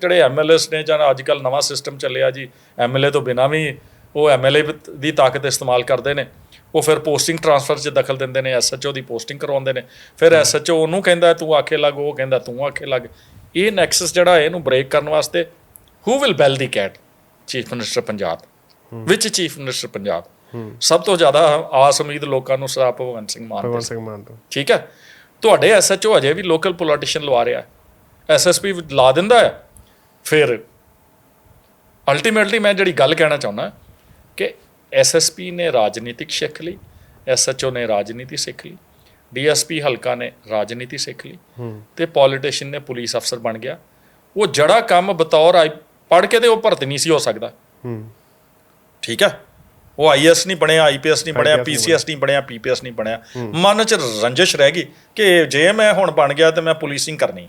ਜਿਹੜੇ ਐਮਐਲਏਸ ਨੇ ਜਾਂ ਅੱਜ ਕੱਲ ਨਵਾਂ ਸਿਸਟਮ ਚੱਲਿਆ ਜੀ ਐਮਐਲਏ ਤੋਂ ਬਿਨਾਂ ਵੀ ਉਹ ਐਮਐਲਏ ਦੀ ਤਾਕਤ ਇਸਤੇਮਾਲ ਕਰਦੇ ਨੇ। ਉਹ ਫਿਰ ਪੋਸਟਿੰਗ ਟ੍ਰਾਂਸਫਰ 'ਚ ਦਖਲ ਦਿੰਦੇ ਨੇ ਐਸਐਚਓ ਦੀ ਪੋਸਟਿੰਗ ਕਰਵਾਉਂਦੇ ਨੇ। ਫਿਰ ਐਸਐਚਓ ਉਹਨੂੰ ਕਹਿੰਦਾ ਤੂੰ ਆਖੇ ਲੱਗ ਉਹ ਕਹਿੰਦਾ ਤੂੰ ਆਖੇ ਲੱਗ। ਇਹ ਨੈਕਸਸ ਜਿਹੜਾ ਹੈ, ਇਹਨੂੰ ਬ੍ਰੇਕ ਕਰਨ ਵਾਸਤੇ who will bell the cat chief minister Punjab which chief minister Punjab ਸਭ ਤੋਂ ਜ਼ਿਆਦਾ ਆਸ ਉਮੀਦ ਲੋਕਾਂ ਨੂੰ ਸਰਦਾਰ ਭਗਵੰਤ ਸਿੰਘ ਮਾਨ ਭਗਵੰਤ ਸਿੰਘ ਮਾਨ ਤੋਂ। ਠੀਕ ਹੈ? ਤੁਹਾਡੇ ਐਸਐਚਓ ਅਜੇ ਵੀ ਲੋਕਲ ਪੋਲੀਟੀਸ਼ੀਅਨ ਲਵਾ ਰਿਹਾ ਐਸਐਸਪੀ ਲਾ ਦਿੰਦਾ ਹੈ? ਫਿਰ ਅਲਟੀਮੇਟਲੀ ਮੈਂ ਜਿਹੜੀ ਗੱਲ ਕਹਿਣਾ ਚਾਹੁੰਦਾ ਕਿ ਐਸਐਸਪੀ ਨੇ ਰਾਜਨੀਤਿਕ ਸਿੱਖ ਲਈ ਐਸਐਚਓ ਨੇ ਰਾਜਨੀਤੀ ਸਿੱਖ ਲਈ ਡੀਐਸਪੀ ਹਲਕਾ ਨੇ ਰਾਜਨੀਤੀ ਸਿੱਖ ਲਈ ਤੇ ਪੋਲੀਟੀਸ਼ੀਅਨ ਨੇ ਪੁਲਿਸ ਅਫਸਰ ਬਣ ਗਿਆ। ਉਹ ਜੜਾ ਕੰਮ ਬਤੌਰ ਆਈ ਪੜ ਕੇ ਤੇ ਉਹ ਭਰਤੀ ਨਹੀਂ ਸੀ ਹੋ ਸਕਦਾ। ਹੂੰ। ਠੀਕ ਹੈ ਉਹ ਆਈਐਸ ਨਹੀਂ ਬਣਿਆ ਆਈਪੀਐਸ ਨਹੀਂ ਬਣਿਆ ਪੀਸੀਐਸ ਨਹੀਂ ਬਣਿਆ ਪੀਪੀਐਸ ਨਹੀਂ ਬਣਿਆ। ਮਨ 'ਚ ਰੰਜਿਸ਼ ਰਹਿ ਗਈ ਕਿ ਜੇ ਮੈਂ ਹੁਣ ਬਣ ਗਿਆ ਤੇ ਮੈਂ ਪੁਲਿਸਿੰਗ ਕਰਨੀ।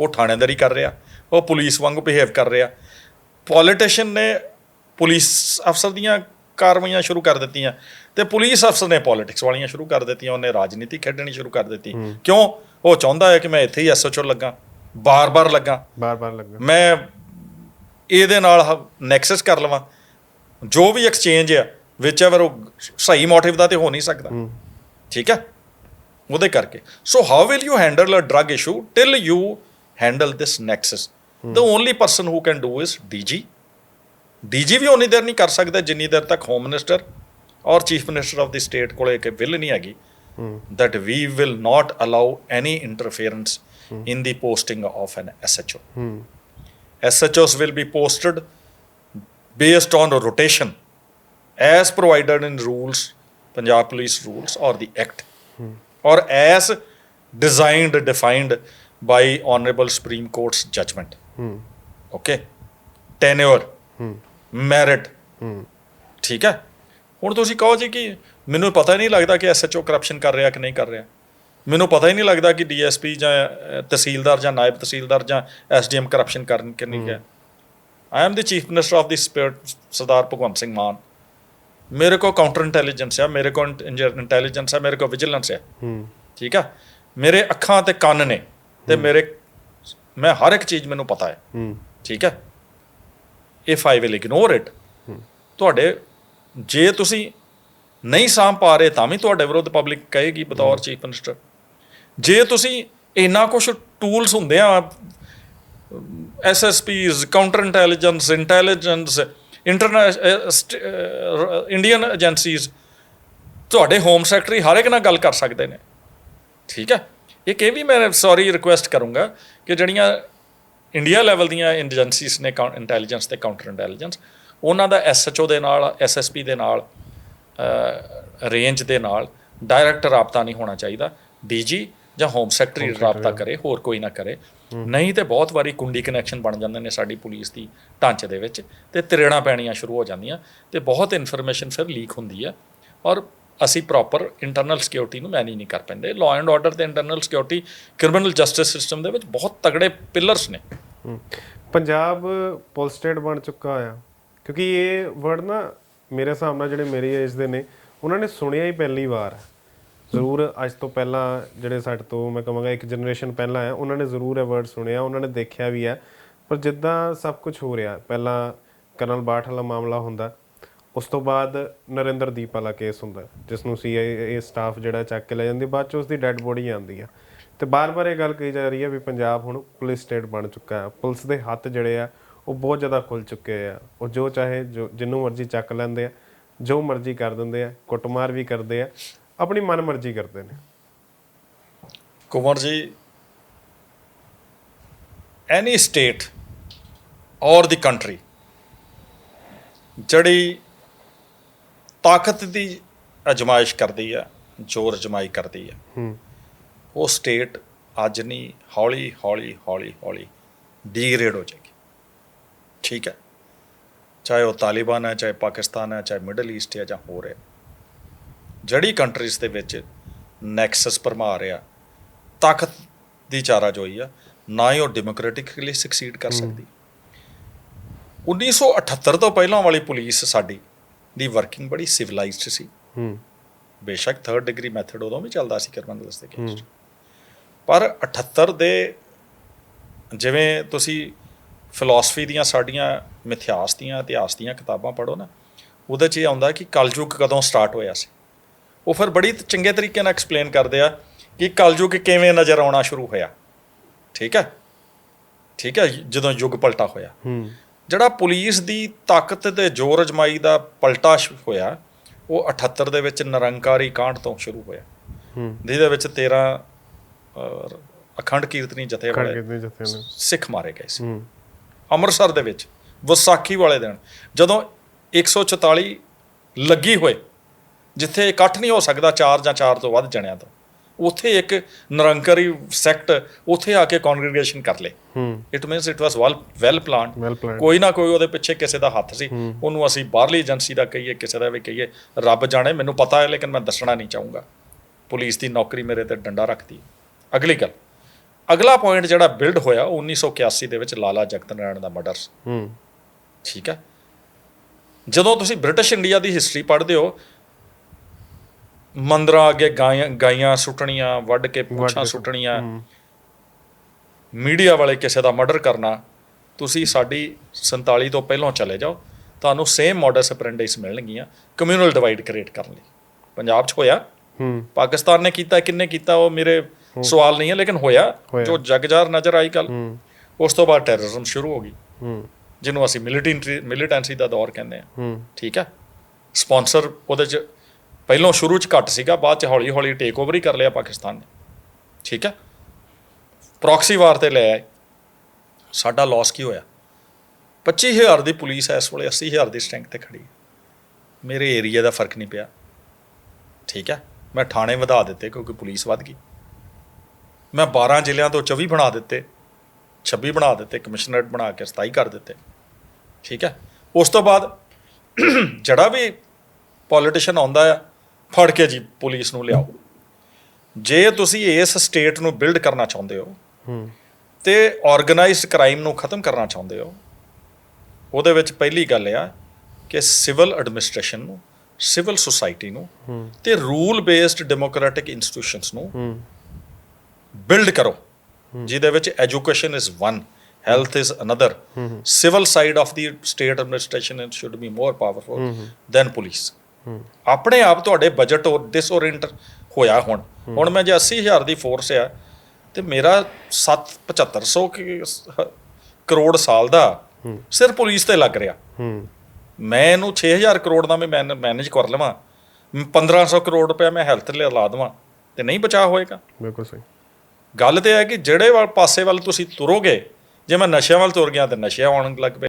ਉਹ ਥਾਣੇਦਾਰੀ ਕਰ ਰਿਹਾ ਉਹ ਪੁਲਿਸ ਵਾਂਗੂ ਬਿਹੇਵ ਕਰ ਰਿਹਾ। ਪੋਲੀਟੀਸ਼ੀਅਨ ਨੇ ਪੁਲਿਸ ਅਫਸਰ ਦੀਆਂ ਕਾਰਵਾਈਆਂ ਸ਼ੁਰੂ ਕਰ ਦਿੱਤੀਆਂ ਤੇ ਪੁਲਿਸ ਅਫਸਰ ਨੇ ਪੋਲਿਟਿਕਸ ਵਾਲੀਆਂ ਸ਼ੁਰੂ ਕਰ ਦਿੱਤੀਆਂ ਉਹਨੇ ਰਾਜਨੀਤੀ ਖੇਡਣੀ ਸ਼ੁਰੂ ਕਰ ਦਿੱਤੀ। ਕਿਉਂ? ਉਹ ਚਾਹੁੰਦਾ ਹੈ ਕਿ ਮੈਂ ਇੱਥੇ ਹੀ ਐਸਐਚਓ ਲੱਗਾ ਬਾਰ-ਬਾਰ ਲੱਗਾ। ਬਾਰ-ਬਾਰ ਲੱਗਾ। ਮੈਂ ਇਹਦੇ ਨਾਲ ਨੈਕਸਸ ਕਰ ਲਵਾਂ। ਜੋ ਵੀ ਐਕਸਚੇਂਜ ਆ ਵਿੱਚ ਐਵਰ ਉਹ ਸਹੀ ਮੋਟਿਵ ਦਾ ਤੇ ਹੋ ਨਹੀਂ ਸਕਦਾ। ਠੀਕ ਹੈ? ਉਹਦੇ ਕਰਕੇ। So how will you handle a drug issue till you Handle this nexus the only person who can do is DG DG ਵੀ ਉਨੀ ਦੇਰ ਨਹੀਂ ਕਰ ਸਕਦਾ ਜਿੰਨੀ ਦੇਰ ਤੱਕ ਹੋਮ ਮਿਨਿਸਟਰ ਔਰ chief minister of the state ਕੋਲੇ ਇੱਕ ਵਿਲ ਨਹੀਂ ਹੈਗੀ that we will not allow any interference in the posting of an SHO. SHOs will be posted based on rotation as provided in rules, Punjab Police rules or the Act, or as designed, defined by Honorable Supreme Court's judgment. Okay? Tenure, merit, ਠੀਕ ਹੈ? ਹੁਣ ਤੁਸੀਂ ਕਹੋ ਜੀ ਕਿ ਮੈਨੂੰ ਪਤਾ ਹੀ ਨਹੀਂ ਲੱਗਦਾ ਕਿ ਐਸਐਚਓ ਕਰਪਸ਼ਨ ਕਰ ਰਿਹਾ ਕਿ ਨਹੀਂ ਕਰ ਰਿਹਾ। ਮੈਨੂੰ ਪਤਾ ਹੀ ਨਹੀਂ ਲੱਗਦਾ ਕਿ ਡੀਐਸਪੀ ਜਾਂ ਤਹਿਸੀਲਦਾਰ ਜਾਂ ਨਾਇਬ ਤਹਿਸੀਲਦਾਰ ਜਾਂ ਐਸਡੀਐਮ ਕਰਪਸ਼ਨ ਕਰਨ ਕਿ ਨਹੀਂ ਗਿਆ। I am the chief minister of the spirit Sardar Bhagwant Singh Mann ਮੇਰੇ ਕੋ ਕਾਊਂਟਰ ਇੰਟੈਲੀਜੈਂਸ ਹੈ ਮੇਰੇ ਕੋ ਇੰਟੈਲੀਜੈਂਸ ਹੈ ਮੇਰੇ ਕੋ ਵਿਜੀਲੈਂਸ ਹੈ ਹੂੰ ਠੀਕ ਹੈ ਮੇਰੇ ਅੱਖਾਂ ਤੇ ਕੰਨ ਨੇ। ਤੇ ਮੇਰੇ ਮੈਂ ਹਰ ਇੱਕ ਚੀਜ਼ ਮੈਨੂੰ ਪਤਾ ਹੈ। ਹੂੰ। ਠੀਕ ਹੈ? If I will ignore it ਤੁਹਾਡੇ ਜੇ ਤੁਸੀਂ ਨਹੀਂ ਸਾਂਭ ਪਾ ਰਹੇ ਤਾਂ ਵੀ ਤੁਹਾਡੇ ਵਿਰੁੱਧ ਪਬਲਿਕ ਕਹੇਗੀ ਬਤੌਰ ਚੀਫ ਮਿਨਿਸਟਰ ਜੇ ਤੁਸੀਂ ਇੰਨਾ ਕੁਝ ਟੂਲਸ ਹੁੰਦੇ ਆ SSPs counter intelligence intelligence international Indian agencies ਤੁਹਾਡੇ ਹੋਮ ਸੈਕਟਰੀ ਹਰ ਇੱਕ ਨਾਲ ਗੱਲ ਕਰ ਸਕਦੇ ਨੇ। ਠੀਕ ਹੈ? ਇੱਕ ਇਹ ਵੀ ਮੈਂ ਸੌਰੀ ਰਿਕੁਐਸਟ ਕਰੂੰਗਾ ਕਿ ਜਿਹੜੀਆਂ ਇੰਡੀਆ ਲੈਵਲ ਦੀਆਂ ਏਜੰਸੀਜ਼ ਨੇ ਇੰਟੈਲੀਜੈਂਸ ਤੇ ਕਾਊਂਟਰ ਇੰਟੈਲੀਜੈਂਸ ਉਹਨਾਂ ਦਾ ਐਸਐਚਓ ਦੇ ਨਾਲ ਐਸਐਸਪੀ ਦੇ ਨਾਲ ਰੇਂਜ ਦੇ ਨਾਲ ਡਾਇਰੈਕਟ ਰਾਬਤਾ ਨਹੀਂ ਹੋਣਾ ਚਾਹੀਦਾ। ਡੀਜੀ ਜਾਂ ਹੋਮ ਸੈਕਟਰੀ ਰਾਬਤਾ ਕਰੇ ਹੋਰ ਕੋਈ ਨਾ ਕਰੇ। ਨਹੀਂ ਤੇ ਬਹੁਤ ਵਾਰੀ ਕੁੰਡੀ ਕਨੈਕਸ਼ਨ ਬਣ ਜਾਂਦੇ ਨੇ ਸਾਡੀ ਪੁਲਿਸ ਦੀ ਢਾਂਚੇ ਦੇ ਵਿੱਚ ਤੇ ਤਿਰੇੜਾਂ ਪੈਣੀਆਂ ਸ਼ੁਰੂ ਹੋ ਜਾਂਦੀਆਂ ਤੇ ਬਹੁਤ ਇਨਫੋਰਮੇਸ਼ਨ ਫਿਰ ਲੀਕ ਹੁੰਦੀ ਹੈ ਔਰ ਅਸੀਂ ਪ੍ਰੋਪਰ ਇੰਟਰਨਲ ਸਿਕਿਉਰਿਟੀ ਨੂੰ ਮੈਨੇਜ ਨਹੀਂ ਕਰ ਪੈਂਦੇ। ਲਾਅ ਐਂਡ ਆਰਡਰ ਤੇ internal security criminal justice system ਦੇ ਵਿੱਚ ਬਹੁਤ ਤਗੜੇ ਪਿਲਰਸ ਨੇ। ਪੰਜਾਬ ਪੁਲਿਸ ਸਟੇਟ ਬਣ ਚੁੱਕਾ ਆ। ਕਿਉਂਕਿ ਇਹ ਵਰਡ ਨਾ ਮੇਰੇ ਹਿਸਾਬ ਨਾਲ ਜਿਹੜੇ ਮੇਰੀ ਏਜ ਦੇ ਨੇ, ਉਹਨਾਂ ਨੇ ਸੁਣਿਆ ਹੀ ਪਹਿਲੀ ਵਾਰ। ਜ਼ਰੂਰ ਅੱਜ ਤੋਂ ਪਹਿਲਾਂ ਜਿਹੜੇ ਸਾਡੇ ਤੋਂ ਮੈਂ ਕਹਾਂਗਾ ਇੱਕ ਜਨਰੇਸ਼ਨ ਪਹਿਲਾਂ ਆ, ਉਹਨਾਂ ਨੇ ਜ਼ਰੂਰ ਇਹ ਵਰਡ ਸੁਣਿਆ, ਉਹਨਾਂ ਨੇ ਦੇਖਿਆ ਵੀ ਹੈ ਪਰ ਜਿੱਦਾਂ ਸਭ ਕੁਝ ਹੋ ਰਿਹਾ, ਪਹਿਲਾਂ ਕਰਨਲ ਬਾਠ ਵਾਲਾ ਮਾਮਲਾ ਹੁੰਦਾ ਉਸ ਤੋਂ ਬਾਅਦ ਨਰਿੰਦਰਦੀਪ ਵਾਲਾ ਕੇਸ ਹੁੰਦਾ ਜਿਸ ਨੂੰ ਸੀਆਈਏ ਸਟਾਫ ਜਿਹੜਾ ਚੱਕ ਕੇ ਲੈ ਜਾਂਦੀ, ਬਾਅਦ ਚ ਉਸ ਦੀ ਡੈੱਡ ਬੋਡੀ ਆਉਂਦੀ ਆ। ਤੇ ਬਾਰ-ਬਾਰ ਇਹ ਗੱਲ ਕਹੀ ਜਾ ਰਹੀ ਹੈ ਵੀ ਪੰਜਾਬ ਹੁਣ ਪੁਲਿਸ ਸਟੇਟ ਬਣ ਚੁੱਕਾ ਹੈ। ਪੁਲਿਸ ਦੇ ਹੱਥ ਜਿਹੜੇ ਆ, ਉਹ ਬਹੁਤ ਜ਼ਿਆਦਾ ਖੁੱਲ ਚੁੱਕੇ ਆ। ਉਹ ਜੋ ਚਾਹੇ ਜੋ, ਜਿੰਨੂੰ ਮਰਜ਼ੀ ਚੱਕ ਲੈਂਦੇ ਆ, ਜੋ ਮਰਜ਼ੀ ਕਰ ਦਿੰਦੇ ਆ, ਕੁੱਟਮਾਰ ਵੀ ਕਰਦੇ ਆ, ਆਪਣੀ ਮਨਮਰਜ਼ੀ ਕਰਦੇ ਨੇ। ਕੁੰਵਰ ਜੀ ਐਨੀ ਸਟੇਟ ਔਰ ਦੀ ਕੰਟਰੀ ਜਿਹੜੀ ਤਾਕਤ ਦੀ ਅਜਮਾਇਸ਼ ਕਰਦੀ ਆ ਜ਼ੋਰ ਅਜਮਾਈ ਕਰਦੀ ਆ ਹੂੰ। ਉਹ ਸਟੇਟ ਅੱਜ ਨਹੀਂ ਹੌਲੀ ਹੌਲੀ ਹੌਲੀ ਹੌਲੀ ਡੀਗਰੇਡ ਹੋ ਜਾਏਗੀ। ਠੀਕ ਹੈ? ਚਾਹੇ ਉਹ ਤਾਲਿਬਾਨ ਹੈ ਚਾਹੇ ਪਾਕਿਸਤਾਨ ਹੈ ਚਾਹੇ ਮਿਡਲ ਈਸਟ ਹੈ ਜਾਂ ਹੋਰ ਹੈ। ਜਿਹੜੀ ਕੰਟਰੀਜ਼ ਦੇ ਵਿੱਚ ਨੈਕਸਸ ਭਰਮਾ ਰਿਹਾ ਤਾਕਤ ਦੀ ਚਾਰਾਜੋਈ ਆ ਨਾ ਹੀ ਉਹ ਡੈਮੋਕ੍ਰੈਟਿਕਲੀ ਸਕਸੀਡ ਕਰ ਸਕਦੀ। 1978 ਤੋਂ ਪਹਿਲਾਂ ਵਾਲੀ ਪੁਲਿਸ ਸਾਡੀ ਦੀ ਵਰਕਿੰਗ ਬੜੀ ਸਿਵਲਾਈਜ਼ਡ ਸੀ। ਹੂੰ। ਬੇਸ਼ੱਕ 3rd ਡਿਗਰੀ ਮੈਥਡ ਉਦੋਂ ਵੀ ਚੱਲਦਾ ਸੀ ਕ੍ਰਿਮੀਨਲਸ ਦੇ ਕੇਸ ਪਰ 78 ਦੇ ਜਿਵੇਂ ਤੁਸੀਂ ਫਿਲਾਸਫੀ ਦੀਆਂ ਸਾਡੀਆਂ ਮਿਥਿਹਾਸ ਦੀਆਂ ਇਤਿਹਾਸ ਦੀਆਂ ਕਿਤਾਬਾਂ ਪੜ੍ਹੋ ਨਾ ਉਹਦੇ 'ਚ ਇਹ ਆਉਂਦਾ ਕਿ ਕਲਯੁਗ ਕਦੋਂ ਸਟਾਰਟ ਹੋਇਆ ਸੀ। ਉਹ ਫਿਰ ਬੜੀ ਚੰਗੇ ਤਰੀਕੇ ਨਾਲ ਐਕਸਪਲੇਨ ਕਰਦੇ ਆ ਕਿ ਕਲਯੁਗ ਕਿਵੇਂ ਨਜ਼ਰ ਆਉਣਾ ਸ਼ੁਰੂ ਹੋਇਆ। ਠੀਕ ਹੈ? ਠੀਕ ਹੈ? ਜਦੋਂ ਯੁੱਗ ਪਲਟਾ ਹੋਇਆ। ਹੂੰ। ਜਿਹੜਾ ਪੁਲਿਸ ਦੀ ਤਾਕਤ ਤੇ ਜ਼ੋਰ ਅਜਮਾਈ ਦਾ ਪਲਟਾ ਹੋਇਆ ਉਹ 78 ਦੇ ਵਿੱਚ ਨਿਰੰਕਾਰੀ ਕਾਂਡ ਤੋਂ ਸ਼ੁਰੂ ਹੋਇਆ। ਹੂੰ। ਜਿਹਦੇ ਵਿੱਚ 13 ਅਹ, ਅਖੰਡ ਕੀਰਤਨੀ ਜਥੇ ਵਾਲੇ ਸਿੱਖ ਮਾਰੇ ਗਏ ਸੀ। ਹੂੰ। ਅੰਮ੍ਰਿਤਸਰ ਦੇ ਵਿੱਚ ਵਿਸਾਖੀ ਵਾਲੇ ਦਿਨ ਜਦੋਂ 144 ਲੱਗੀ ਹੋਏ ਜਿੱਥੇ ਇਕੱਠ ਨਹੀਂ ਹੋ ਸਕਦਾ ਚਾਰ ਜਾਂ ਚਾਰ ਤੋਂ ਵੱਧ ਜਣਿਆਂ ਤੋਂ ਉੱਥੇ ਇੱਕ ਨਿਰੰਕਾਰੀ ਸੈਕਟ ਉੱਥੇ ਆ ਕੇ ਕੌਂਗਰੀਗੇਸ਼ਨ ਕਰ ਲੇ ਹੂੰ। It means it was well well planned ਕੋਈ ਨਾ ਕੋਈ ਉਹਦੇ ਪਿੱਛੇ ਕਿਸੇ ਦਾ ਹੱਥ ਸੀ। ਉਹਨੂੰ ਅਸੀਂ ਬਾਹਰਲੀ ਏਜੰਸੀ ਦਾ ਕਹੀਏ ਕਿਸੇ ਦਾ ਵੀ ਕਹੀਏ ਰੱਬ ਜਾਣੇ ਮੈਨੂੰ ਪਤਾ ਹੈ ਲੇਕਿਨ ਮੈਂ ਦੱਸਣਾ ਨਹੀਂ ਚਾਹੂੰਗਾ। ਪੁਲਿਸ ਦੀ ਨੌਕਰੀ ਮੇਰੇ ਤੇ ਡੰਡਾ ਰੱਖਦੀ। ਅਗਲੀ ਗੱਲ ਅਗਲਾ ਪੁਆਇੰਟ ਜਿਹੜਾ ਬਿਲਡ ਹੋਇਆ ਉਹ 1981 ਦੇ ਵਿੱਚ ਲਾਲਾ ਜਗਤ ਨਾਰਾਇਣ ਦਾ ਮਰਡਰ ਹੂੰ। ਠੀਕ ਹੈ? ਜਦੋਂ ਤੁਸੀਂ ਬ੍ਰਿਟਿਸ਼ ਇੰਡੀਆ ਦੀ ਹਿਸਟਰੀ ਪੜ੍ਹਦੇ ਹੋ ਮੰਦਰਾਂ ਅੱਗੇ ਗਾਇਆਂ ਗਾਈਆਂ ਸੁੱਟਣੀਆਂ ਵੱਢ ਕੇ ਪੁੱਛਾਂ ਸੁੱਟਣੀਆਂ। ਮੀਡੀਆ ਵਾਲੇ ਕਿਸੇ ਦਾ ਮਰਡਰ ਕਰਨਾ ਤੁਸੀਂ ਸਾਡੀ 47 ਤੋਂ ਪਹਿਲਾਂ ਚਲੇ ਜਾਓ ਤੁਹਾਨੂੰ ਸੇਮ ਮਾਡਸ ਅਪਰੈਂਡਿਸ ਮਿਲਣਗੀਆਂ ਕਮਿਊਨਲ ਡਿਵਾਈਡ ਕ੍ਰੀਏਟ ਕਰਨ ਲਈ। ਪੰਜਾਬ 'ਚ ਹੋਇਆ। ਹੂੰ। ਪਾਕਿਸਤਾਨ ਨੇ ਕੀਤਾ ਕਿੰਨੇ ਕੀਤਾ ਉਹ ਮੇਰੇ ਸਵਾਲ ਨਹੀਂ ਹੈ ਲੇਕਿਨ ਹੋਇਆ। ਜੋ ਜਗਜਾਰ ਨਜ਼ਰ ਆਈ ਹੂੰ। ਉਸ ਤੋਂ ਬਾਅਦ ਟੈਰਰਿਜ਼ਮ ਸ਼ੁਰੂ ਹੋ ਗਈ। ਹੂੰ। ਜਿਹਨੂੰ ਅਸੀਂ ਮਿਲੀਟੈਂਟਰੀ ਮਿਲੀਟੈਂਸੀ ਦਾ ਦੌਰ ਕਹਿੰਦੇ ਆ ਹੂੰ। ਠੀਕ ਹੈ? ਸਪਾਂਸਰ ਉਹਦੇ ਚ ਪਹਿਲਾਂ ਸ਼ੁਰੂ ਚ ਘੱਟ ਸੀਗਾ, ਬਾਅਦ ਚ ਹੌਲੀ ਹੌਲੀ ਟੇਕ ਓਵਰ ਹੀ ਕਰ ਲਿਆ ਪਾਕਿਸਤਾਨ ਨੇ। ਠੀਕ ਹੈ? ਪ੍ਰੋਕਸੀ ਵਾਰ ਤੇ ਲੈ ਆਏ। ਸਾਡਾ ਲਾਸ ਕੀ ਹੋਇਆ? 25000 ਦੀ ਪੁਲਿਸ ਐ ਇਸ ਵੇਲੇ 80000 ਦੀ ਸਟਰੈਂਥ ਤੇ ਖੜੀ ਮੇਰੇ ਏਰੀਆ ਦਾ ਫ਼ਰਕ ਨਹੀਂ ਪਿਆ। ਠੀਕ ਹੈ? ਮੈਂ ਥਾਣੇ ਵਧਾ ਦਿੱਤੇ ਕਿਉਂਕਿ ਪੁਲਿਸ ਵੱਧ ਗਈ। ਮੈਂ 12 ਜ਼ਿਲ੍ਹਿਆਂ ਤੋਂ 24 ਬਣਾ ਦਿੱਤੇ। 26 ਬਣਾ ਦਿੱਤੇ, ਕਮਿਸ਼ਨਰੇਟ ਬਣਾ ਕੇ 27 ਕਰ ਦਿੱਤੇ। ਠੀਕ ਹੈ? ਉਸ ਤੋਂ ਬਾਅਦ ਜਿਹੜਾ ਵੀ ਪੋਲੀਟੀਸ਼ੀਅਨ ਆਉਂਦਾ ਆ ਫੜ ਕੇ ਜੀ ਪੁਲਿਸ ਨੂੰ ਲਿਆਓ। ਜੇ ਤੁਸੀਂ ਇਸ ਸਟੇਟ ਨੂੰ ਬਿਲਡ ਕਰਨਾ ਚਾਹੁੰਦੇ ਹੋ ਹੂੰ। ਤੇ ਆਰਗੇਨਾਈਜ਼ਡ ਕ੍ਰਾਈਮ ਨੂੰ ਖਤਮ ਕਰਨਾ ਚਾਹੁੰਦੇ ਹੋ ਉਹਦੇ ਵਿੱਚ ਪਹਿਲੀ ਗੱਲ ਆ ਕਿ ਸਿਵਲ ਐਡਮਿਨਿਸਟ੍ਰੇਸ਼ਨ ਨੂੰ ਸਿਵਲ ਸੁਸਾਇਟੀ ਨੂੰ ਤੇ ਰੂਲ ਬੇਸਡ ਡੈਮੋਕ੍ਰੈਟਿਕ ਇੰਸਟੀਟਿਊਸ਼ਨਸ ਨੂੰ ਬਿਲਡ ਕਰੋ ਜਿਹਦੇ ਵਿੱਚ education is one health is another. Civil side of the state administration should be more powerful than police. ਹੂੰ ਆਪਣੇ ਆਪ ਤੁਹਾਡੇ ਬਜਟ ਡਿਸਓਰੀਐਂਟ ਹੋਇਆ ਹੁਣ। ਹੁਣ ਮੈਂ ਜੇ 80000 ਦੀ ਫੋਰਸ ਆ ਤੇ ਮੇਰਾ 7 7500 ਕੀ ਸ- ਕਰੋੜ ਸਾਲ ਦਾ ਸਿਰ ਪੁਲਿਸ ਤੇ ਲੱਗ ਰਿਹਾ। ਮੈਂ ਇਹਨੂੰ 6000 ਕਰੋੜ ਦਾ ਮੈਂ ਮੈਨੇਜ ਕਰ ਲਵਾਂ। 1500 ਕਰੋੜ ਰੁਪਏ ਮੈਂ ਹੈਲਥ ਲਈ ਲਾ ਦੇਵਾਂ ਤੇ ਨਹੀਂ ਬਚਾ ਹੋਏਗਾ। ਬਿਲਕੁਲ ਸਹੀ। ਗੱਲ ਤੇ ਹੈ ਕਿ ਜਿਹੜੇ ਵੱਲ ਪਾਸੇ ਵੱਲ ਤੁਸੀਂ ਤੁਰੋਗੇ ਜੇ ਮੈਂ ਨਸ਼ਿਆਂ ਵੱਲ ਤੁਰ ਗਿਆ ਤੇ ਨਸ਼ੇ ਆਉਣ ਲੱਗ ਪਏ।